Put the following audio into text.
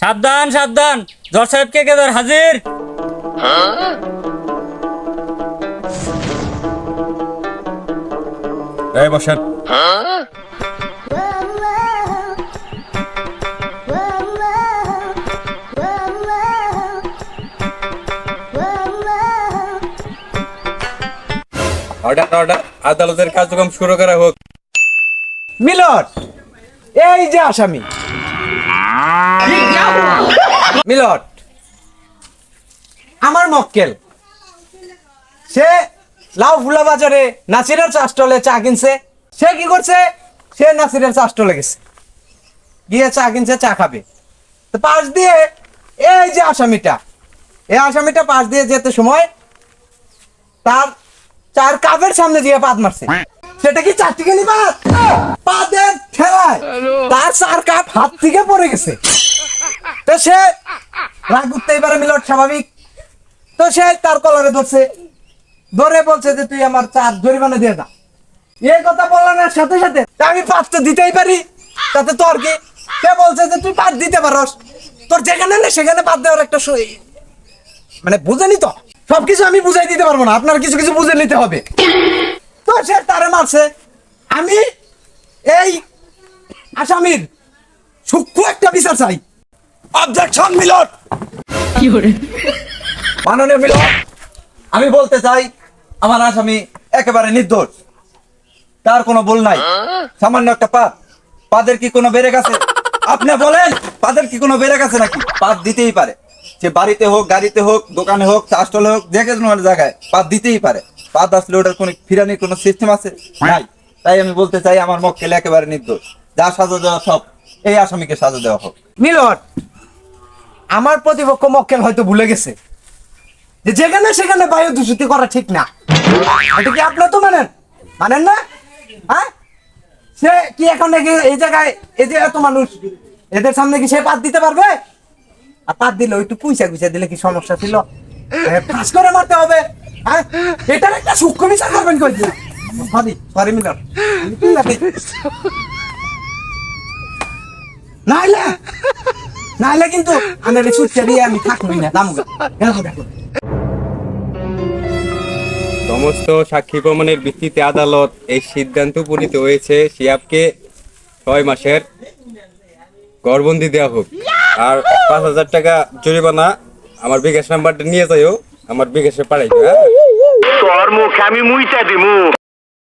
সাবধান সাবধান। জজ সাহেবকে কেদার হাজির? এই বসেন। Order order. আদালতের কার্যক্রম শুরু করা হোক। মিলন এই যে আসামি। মিলন আমার মক্কেল। সে লাউ ফুলা বাজারে নাসিরের চা স্টলে চা কিনছে। সে কি করছে? সে নাসিরের চা স্টলে গেছে। গিয়ে চা কিনছে চা খাবে। তো পাশ দিয়ে এই যে আসামিটা এই আসামিটা পাশ দিয়ে যেতে সময় তার চার কাপের সামনে দিয়ে পাত মারছে। সেটা কি চার টিকে নিবাত পাদের ঠেলায়। তার চার কাপ হাত থেকে পড়ে গেছে। তো সে রাগ উঠতেই পারে মিলট স্বাভাবিক। তো সে তার কলারে ধরছে। ধরে বলছে যে, তুই আমার চার জরিমানা দিয়ে দা। এই কথা বলানোর সাথে সাথে আমি পাঁচ তো দিতেই পারি। তাতে তোর কি? সে বলছে যে, তুই পাঁচ দিতে পারস। তোর যেখানে নেই সেখানে বাদ দেওয়ার একটা সই মানে বুঝেনি তো? সবকিছু আমি বুঝাই দিতে পারব না। আপনার কিছু কিছু বুঝে নিতে হবে। তো সে তারে মারছে। আমি এই আসামির সূক্ষ্ম একটা বিচার চাই। অবজেকশন মিলট মাননীয় মিলট আমি বলতে চাই আমার আসামি একেবারে নির্দোষ। তার কোনো ভুল নাই। সামান্য একটা পাত পাদের কি কোনো বেড়ে গেছে আপনি বলেন পাদের কি কোনো বেড়ে গেছে নাকি? পাত দিতেই পারে। সে বাড়িতে হোক গাড়িতে হোক দোকানে হোক চাষটলে হোক যে কোনো জায়গায় পাত দিতেই পারে। পাত আসলে ওটার কোনো ফিরানির কোনো সিস্টেম আছে? নাই। তাই আমি বলতে চাই আমার মক্কেল একেবারে নির্দোষ। যা সাজা দেওয়া সব এই আসামিকে সাজা দেওয়া হোক। মিলট আমার প্রতিপক্ষ মক্কেল হয়তো ভুলে গেছে। যে যেখানে সেখানে বায়ু দূষিত করা ঠিক না। এটা কি আপনার তো মানেন? মানেন না? হ্যাঁ? সে কি এখন নাকি এই জায়গায় এই যে এত মানুষ, এদের সামনে কি সে পাত দিতে পারবে? আর পাত দিলে একটু কুইসা কুইসা দিলে কি সমস্যা ছিল? ফাঁস করে মারতে হবে। হ্যাঁ? এটার একটা সূক্ষ্ম বিচার করবেন কই সরি সরি মিলন। নাইলে নাইলে কিন্তু আমার সুচ্চা দিয়ে আমি থাকবই না দাম দেখো দেখো সমস্ত সাক্ষী প্রমাণের ভিত্তিতে আদালত এই সিদ্ধান্ত উপনীত হয়েছে। শিয়াবকে ছয় মাসের গড়বন্দি দেওয়া হোক। আর পাঁচ হাজার টাকা জরিমানা আমার বিকাশ নাম্বারটা নিয়ে যাইও আমার বিকাশে পাঠাইবে হ্যাঁ? তোর মুখে আমি মুইতা দিমু।